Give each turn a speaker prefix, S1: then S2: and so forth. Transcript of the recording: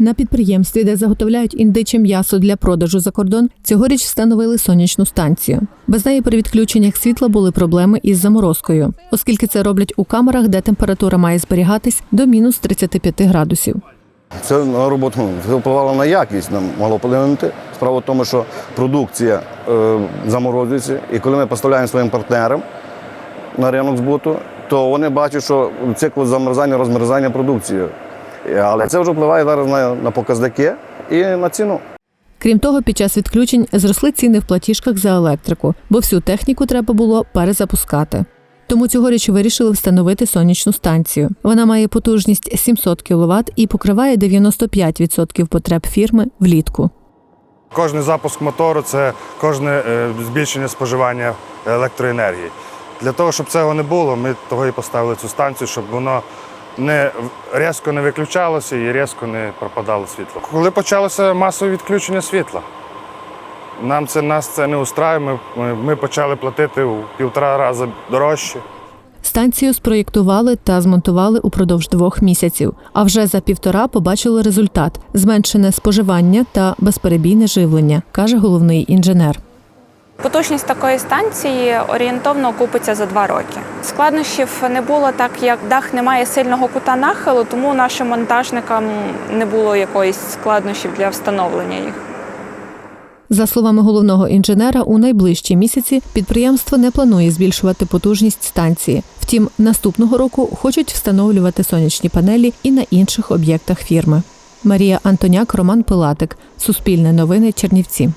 S1: На підприємстві, де заготовляють індиче м'ясо для продажу за кордон, цьогоріч встановили сонячну станцію. Без неї при відключеннях світла були проблеми із заморозкою, оскільки це роблять у камерах, де температура має зберігатись до мінус 35 градусів.
S2: Це на роботу впливало на якість, нам мало вплинути. Справа в тому, що продукція е, заморозується, і коли ми поставляємо своїм партнерам на ринок збуту, то вони бачать, що цикл замерзання, розмерзання продукції. Але це вже впливає зараз на, на показники і на ціну.
S1: Крім того, під час відключень зросли ціни в платіжках за електрику, бо всю техніку треба було перезапускати. Тому цьогоріч вирішили встановити сонячну станцію. Вона має потужність 700 кВт і покриває 95% потреб фірми влітку.
S3: Кожний запуск мотору це кожне е, збільшення споживання електроенергії. Для того, щоб цього не було, ми того і поставили цю станцію, щоб воно не різко не виключалося і різко не пропадало світло. Коли почалося масове відключення світла, нам це нас це не устраює. Ми, ми, ми почали платити у півтора рази дорожче.
S1: Станцію спроєктували та змонтували упродовж двох місяців. А вже за півтора побачили результат зменшене споживання та безперебійне живлення, каже головний інженер.
S4: Потужність такої станції орієнтовно окупиться за два роки. Складнощів не було так, як дах не має сильного кута нахилу, тому нашим монтажникам не було якоїсь складнощів для встановлення їх.
S1: За словами головного інженера, у найближчі місяці підприємство не планує збільшувати потужність станції. Втім, наступного року хочуть встановлювати сонячні панелі і на інших об'єктах фірми. Марія Антоняк, Роман Пилатик, Суспільне новини, Чернівці.